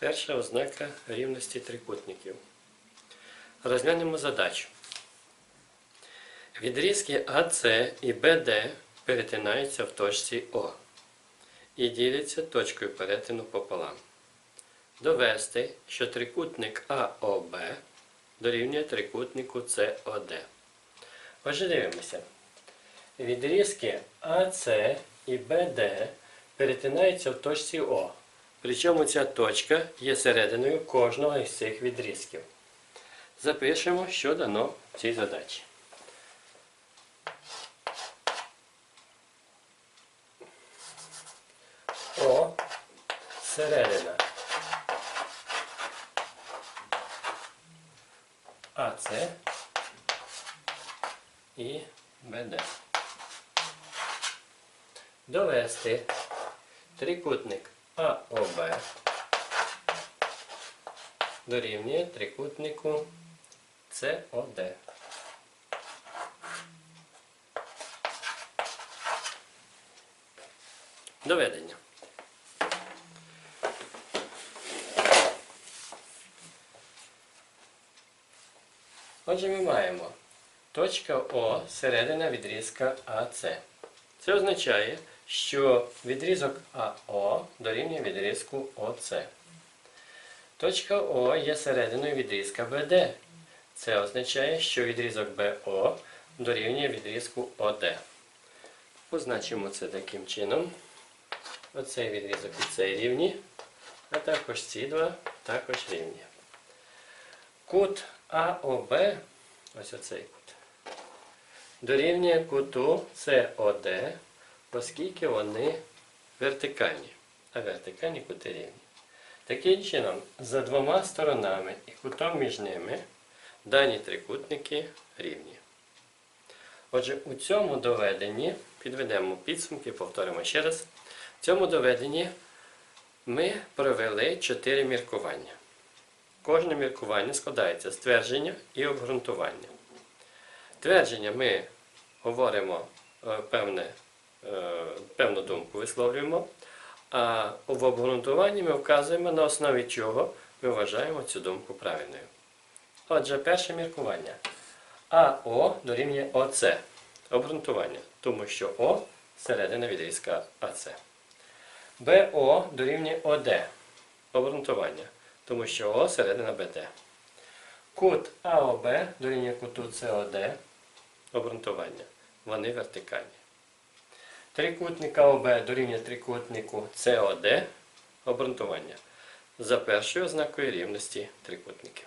Перша ознака рівності трикутників. Розглянемо задачу. Відрізки АС і БД перетинаються в точці О і діляться точкою перетину пополам. Довести, що трикутник АОБ дорівнює трикутнику СОД. Отже, дивимося. Відрізки АС і БД перетинаються в точці О. Причому ця точка є серединою кожного із цих відрізків. Запишемо, що дано в цій задачі. О середина. АС і БД. Довести трикутник АОБ дорівнює трикутнику СОД. Доведення. Отже, ми маємо точка О середина відрізка АС. Це означає, що відрізок АО дорівнює відрізку ОС. Точка О є серединою відрізка БД. Це означає, що відрізок БО дорівнює відрізку ОД. Позначимо це таким чином. Оцей відрізок і цей рівні, а також ці два також рівні. Кут АОБ, ось оцей кут, дорівнює куту СОД, оскільки вони вертикальні, а вертикальні кути рівні. Таким чином, за двома сторонами і кутом між ними дані трикутники рівні. Отже, у цьому доведенні, підведемо підсумки, повторимо ще раз. В цьому доведенні ми провели чотири міркування. Кожне міркування складається з твердження і обґрунтування. Твердження ми говоримо е, певне, е, певну думку висловлюємо, а в обґрунтуванні ми вказуємо, на основі чого ми вважаємо цю думку правильною. Отже, перше міркування. АО дорівнює ОЦ. Обґрунтування, тому що О середина відрізка АЦ. БО дорівнює ОД. Обґрунтування, тому що О середина БД. Кут АОБ дорівнює куту СОД. Обґрунтування. Вони вертикальні. Трикутник АОБ дорівнює трикутнику СОД. Обґрунтування. За першою ознакою рівності трикутників.